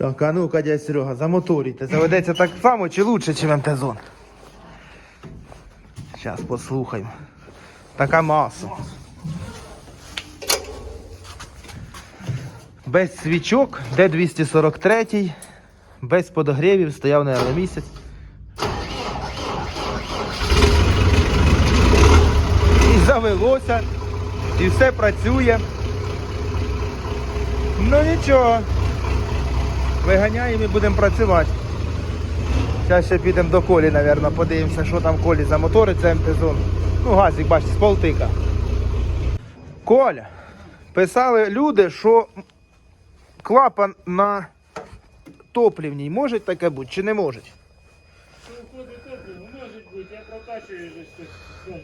Так, а ну-ка, дядь Серега, замоторюйте. Заведеться так само чи лучше, ніж МТ-зон? Зараз послухаємо. Така маса. Без свічок, Д243, без подогрівів, стояв, наверное, місяць. І завелося, і все працює. Ну нічого. Виганяємо і будемо працювати. Зараз ще підемо до колі, мабуть, подивимося, що там колі за мотори, це МТ-зон. Ну, газик, бачите, з полтика. Коля, писали люди, що клапан на топлівній може таке бути чи не може? Я прокачую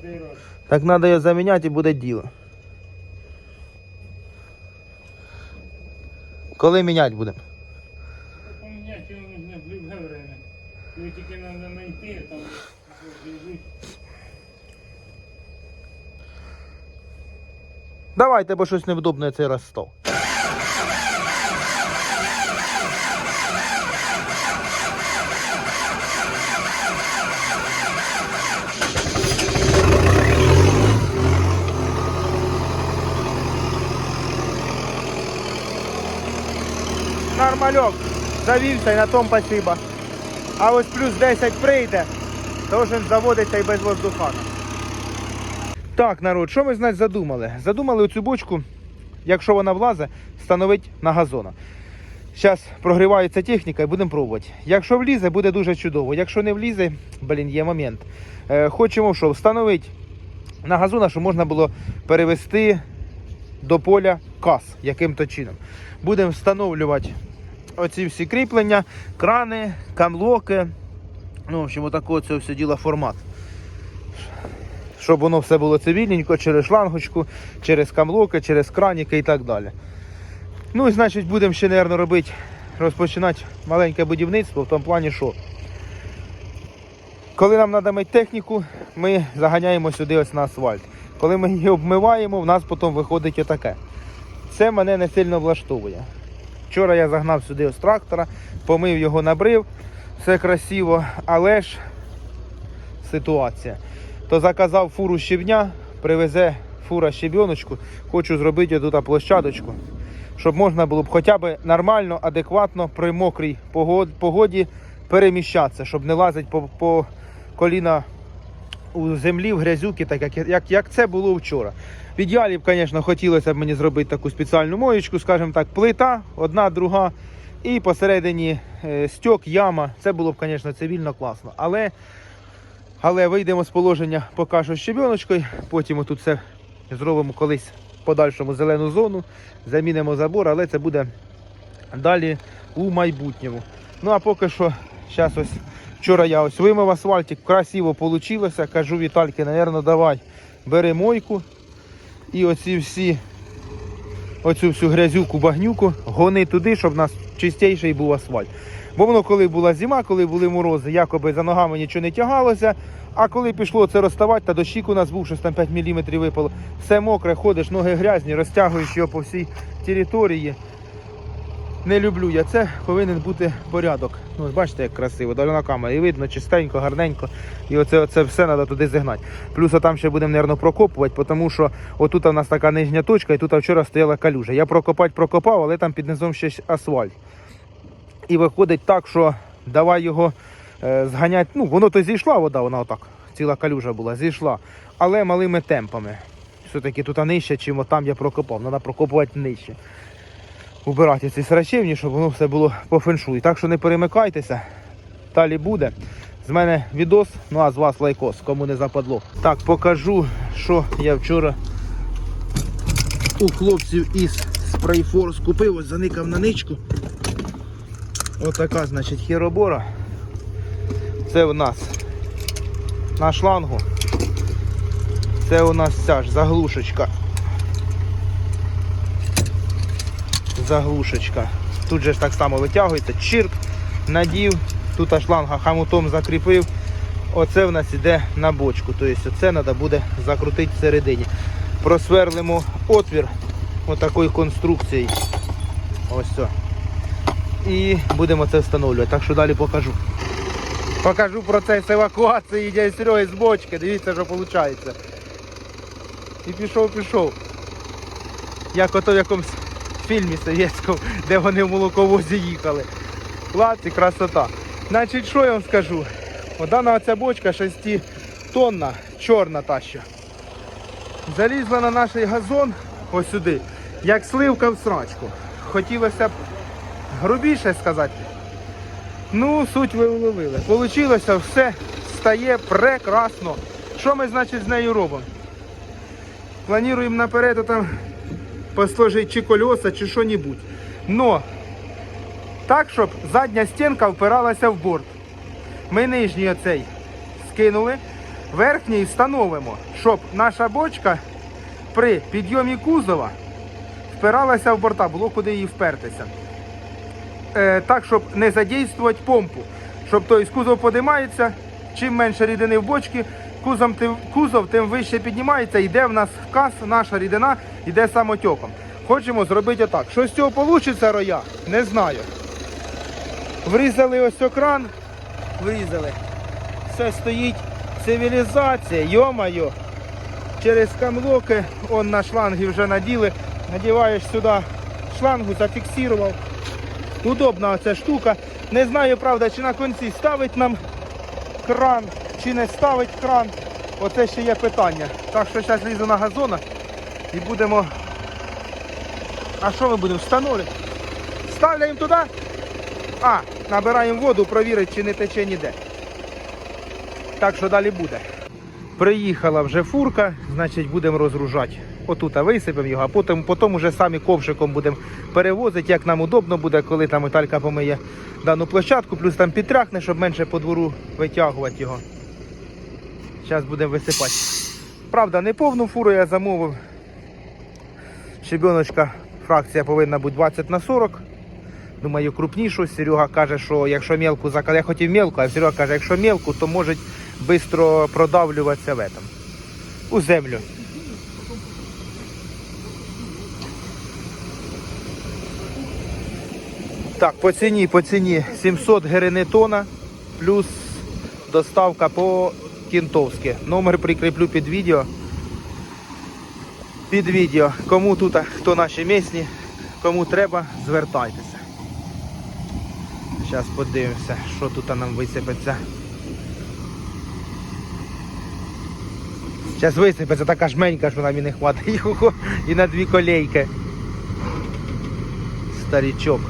раз. Так треба його заміняти і буде діло. Коли міняти будемо? Поміняти його можна в любе время. Його тільки треба знайти, там лежить. Давайте, бо щось невдобне цей раз став. Нормальок, завівся і на тому спасибо. А ось плюс 10 прийде, должен заводиться і без воздухана. Так, народ, що ми значить задумали? Задумали оцю бочку, якщо вона влазить, встановити на газона. Зараз прогрівається техніка і будемо пробувати. Якщо влізе, буде дуже чудово. Якщо не влізе, блін, є момент. Е, хочемо що, встановити на газона, щоб можна було перевести до поля каз яким-то чином. Будемо встановлювати оці всі кріплення, крани, камлоки. Ну, в общем, отакого це все діло формат щоб воно все було цивільненько, через шлангочку, через камлоки, через краніки і так далі. Ну і значить будемо ще, мабуть, робити, розпочинати маленьке будівництво в тому плані, що коли нам треба мити техніку, ми заганяємо сюди ось на асфальт. Коли ми її обмиваємо, в нас потім виходить отаке. Це мене не сильно влаштовує. Вчора я загнав сюди ось трактора, помив його набрив, все красиво, але ж ситуація то заказав фуру щебня, привезе фура щебіночку. Хочу зробити тут площадочку, щоб можна було б хоча б нормально, адекватно при мокрій погоді переміщатися, щоб не лазити по, по коліна у землі, в грязюки, так як, як, як це було вчора. В ідеалі б, звісно, хотілося б мені зробити таку спеціальну моєчку, скажімо так, плита, одна, друга, і посередині е, стьок, яма. Це було б, звісно, цивільно класно. Але але вийдемо з положення поки що щебіночкою, потім тут все зробимо колись в подальшому зелену зону, замінимо забор, але це буде далі у майбутньому. Ну а поки що, зараз ось вчора я ось вимив асфальтик, красиво вийшло. Кажу Вітальки, напевно, давай бери мойку і оці всі, оцю всю грязюку, багнюку, гони туди, щоб у нас чистіший був асфальт. Бо воно, коли була зима, коли були морози, якоби за ногами нічого не тягалося. А коли пішло це розставати, та дощик у нас був, щось там 5 мм випало. Все мокре, ходиш, ноги грязні, розтягуєш його по всій території. Не люблю я це, повинен бути порядок. Ну, бачите, як красиво, далі камері. І видно, чистенько, гарненько. І оце, оце все треба туди зігнати. Плюс там ще будемо, мабуть, прокопувати, тому що отут у нас така нижня точка, і тут вчора стояла калюжа. Я прокопати прокопав, але там під низом ще асфальт. І виходить так, що давай його е, зганяти. Ну, воно то зійшла вода, вона отак, ціла калюжа була, зійшла. Але малими темпами. Все-таки тут нижче, чим там я прокопав. Треба прокопувати нижче. Убирати ці срачівні, щоб воно все було по феншуй. Так що не перемикайтеся. Далі буде. З мене відос, ну а з вас лайкос, кому не западло. Так, покажу, що я вчора у хлопців із Sprayforce купив, ось заникав на ничку. Отака, значить, хіробора. Це у нас на шлангу. Це у нас ця ж заглушечка. Заглушечка. Тут же ж так само витягується, чирк, надів, тут шланга хамутом закріпив. Оце в нас іде на бочку. Тобто це треба буде закрутити всередині. Просверлимо отвір отакої конструкції. Ось все. І будемо це встановлювати. Так що далі покажу. Покажу процес евакуації дядь з бочки. Дивіться, що виходить. І пішов, пішов. Як ото в якомусь фільмі совєтському, де вони в молоковозі їхали. Клас і красота. Значить, що я вам скажу? Дана оця бочка 6 тонна, чорна та що. Залізла на наш газон ось сюди, як сливка в срачку. Хотілося б грубіше сказати. Ну, суть ви уловили. Получилося все стає прекрасно. Що ми, значить, з нею робимо? Плануємо наперед там посложити чи кольоса, чи що-небудь. Но так, щоб задня стінка впиралася в борт. Ми нижній оцей скинули, верхній встановимо, щоб наша бочка при підйомі кузова впиралася в борта, було куди її впертися. Е, так, щоб не задействувати помпу. Щоб той кузов подимається, чим менше рідини в бочці, кузов тим, кузов тим вище піднімається, йде в нас в наша рідина йде самотьоком. Хочемо зробити отак. Що з цього вийде, роя? Не знаю. Врізали ось окран, врізали. Все стоїть цивілізація, йо-майо. Через камлоки, он на шланги вже наділи. Надіваєш сюди шлангу, зафіксував. Удобна оця штука. Не знаю, правда, чи на кінці ставить нам кран, чи не ставить кран. Оце ще є питання. Так що зараз лізу на газона і будемо. А що ми будемо встановлювати? Ставляємо туди. А, набираємо воду, провірити, чи не тече ніде. Так що далі буде. Приїхала вже фурка, значить будемо розгружати. Отут висипемо його, а потім, потім уже самі ковшиком будемо перевозити, як нам удобно буде, коли там Віталька помиє дану площадку, плюс там підтряхне, щоб менше по двору витягувати його. Зараз будемо висипати. Правда, не повну фуру я замовив. Щебеночка фракція повинна бути 20 на 40. Думаю, крупнішу. Серега каже, що якщо мелку заказати, я хотів мелку, а Серега каже, якщо мелку, то може швидко продавлюватися в этом, у землю. Так, по ціні, по ціні 700 гривень плюс доставка по кінтовськи. Номер прикріплю під відео. Під відео. Кому тут, хто наші місні, кому треба, звертайтеся. Зараз подивимося, що тут нам висипеться. Зараз висипеться така жменька, що нам і не хватить і на дві колейки. Старічок.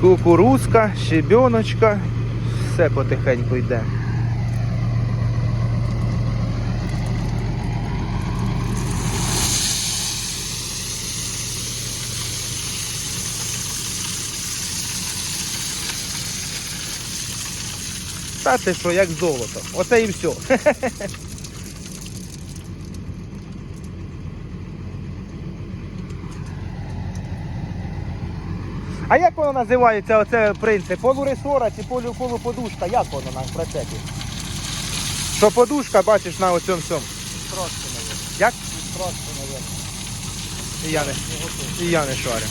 Кукурузка, щебіночка, все потихеньку йде. Та ти що, як золото. Оце і все. А як воно називається, оце принцип? Полуресора чи полу, полуподушка? Як воно на прицепі? Що подушка, бачиш, на оцьому всьому. Трошки, мабуть. Як? Трошки, мабуть. І я не, і я не шарю.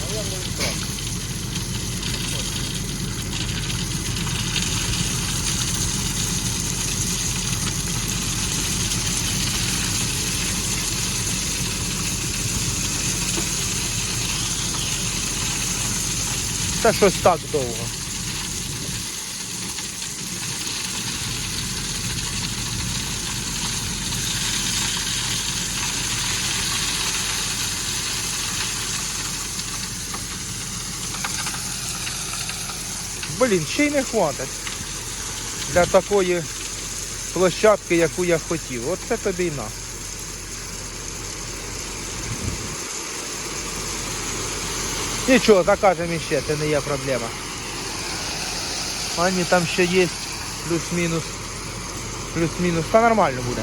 Наверное, трошки. Та щось так довго. Блін, ще й не хватить для такої площадки, яку я хотів. Оце тобі й на. Нічого, закажемо іще, це не є проблема. Ані там ще є плюс-мінус. Плюс-мінус. Та нормально буде.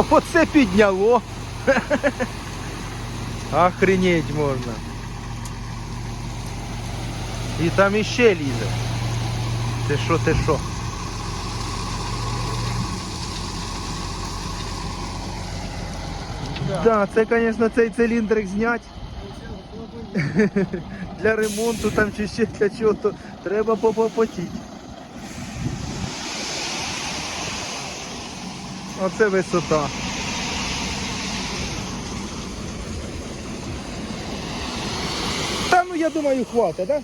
Оце підняло. Охренеть можна. І там іще лізе. Ти що, ти що? Так, да, це, звісно, цей циліндрик знять. Для ремонту там чи ще для чого, то треба попотіти. Оце висота. Та ну я думаю, хватить, да?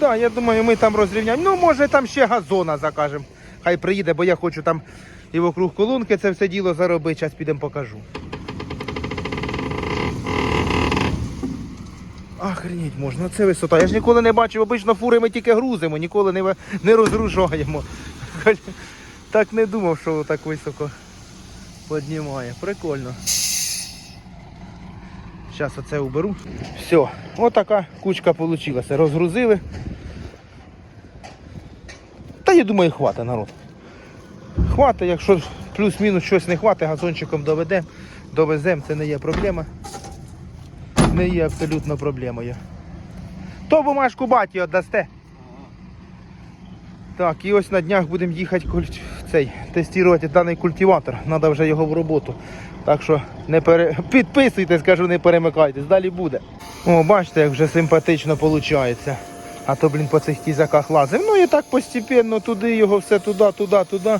Да, я думаю, ми там розрівняємо. Ну, може там ще газона закажемо. Хай приїде, бо я хочу там і вокруг колонки це все діло заробити. Зараз підемо покажу. Охренеть можна, це висота. Я ж ніколи не бачив, обично фури ми тільки грузимо, ніколи не, не розгружаємо. Так не думав, що так високо піднімає. Прикольно. Зараз оце уберу. Все, отака кучка вийшла. Розгрузили. Та я думаю, хватить народ. Хватить, якщо плюс-мінус щось не хватить, газончиком доведемо, довеземо, це не є проблема. Не є абсолютно проблемою. То бумажку баті віддасте. Так, і ось на днях будемо їхати культ... цей, тестувати даний культиватор. Треба вже його в роботу. Так що не пере... підписуйтесь, кажу, не перемикайтесь, далі буде. О, бачите, як вже симпатично виходить. А то, блін, по цих кізяках лазив. Ну і так постепенно туди його, все туди, туди, туди.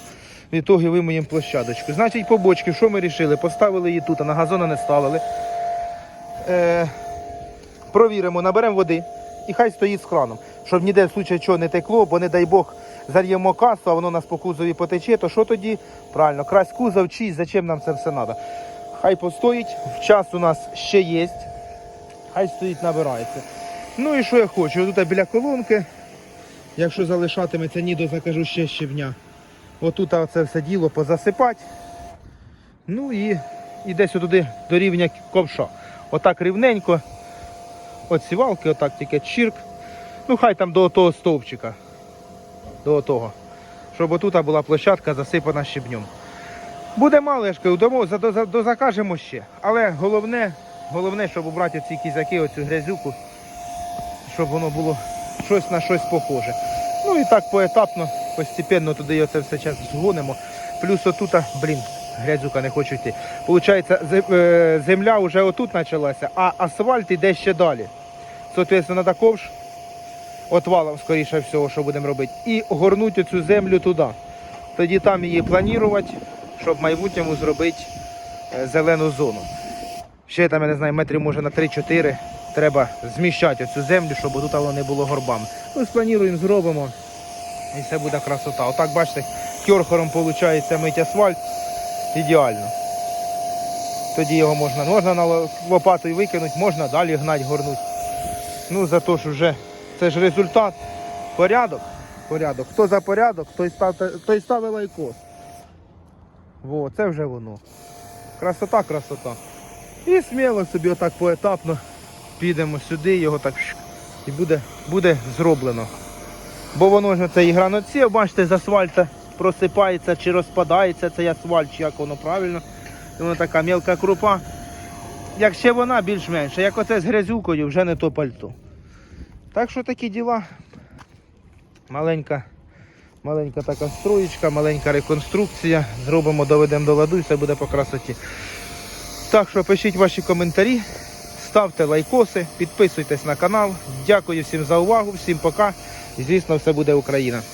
В ітогі вимоємо площадочку. Значить, по бочки, що ми вирішили? Поставили її тут, а на газона не ставили. Е, провіримо, наберемо води і хай стоїть з краном. Щоб ніде в случаю чого не текло, бо не дай Бог зальємо касу, а воно нас по кузові потече, то що тоді? Правильно, красть кузов, чисть, зачем нам це все треба? Хай постоїть, час у нас ще є. Хай стоїть, набирається. Ну і що я хочу? Тут біля колонки, якщо залишатиметься ніду, закажу ще щебня. Отут це все діло позасипати. Ну і, і десь туди до рівня ковша. Отак рівненько. От сівалки, отак тільки чирк. Ну хай там до того стовпчика. До того. Щоб отут була площадка засипана щебнем. Буде мало, я ж кажу, домо- до- за- дозакажемо ще. Але головне, головне, щоб убрати ці кізяки, оцю грязюку, щоб воно було щось на щось похоже. Ну і так поетапно, постепенно туди оце все час згонимо. Плюс отут, блін, грязюка не хочу йти. Получається, е, земля вже отут почалася, а асфальт йде ще далі. Соответственно, треба ковш отвалом, скоріше всього, що будемо робити, і горнути цю землю туди. Тоді там її планувати, щоб в майбутньому зробити е, зелену зону. Ще там, я не знаю, метрів може на 3-4 треба зміщати цю землю, щоб тут воно не було горбами. Ну, сплануємо, зробимо. І все буде красота. Отак, бачите, кьорхором виходить мить асфальт. Ідеально. Тоді його можна, можна на ло- лопатою викинути, можна далі гнати, горнути. Ну, за те, що вже це ж результат. Порядок. Порядок. Хто за порядок, той ставте, той ставить лайкос. Во, це вже воно. Красота, красота. І сміло собі отак поетапно підемо сюди, його так і буде, буде зроблено. Бо воно ж це і граноці, бачите, з асфальта просипається чи розпадається цей асфальт, чи як воно правильно. І воно така мілка крупа. Як ще вона більш-менш, а як оце з грязюкою, вже не то пальто. Так що такі діла. Маленька, маленька така строєчка, маленька реконструкція. Зробимо, доведемо до ладу і все буде по красоті. Так що пишіть ваші коментарі, ставте лайкоси, підписуйтесь на канал. Дякую всім за увагу, всім пока. І звісно, все буде Україна.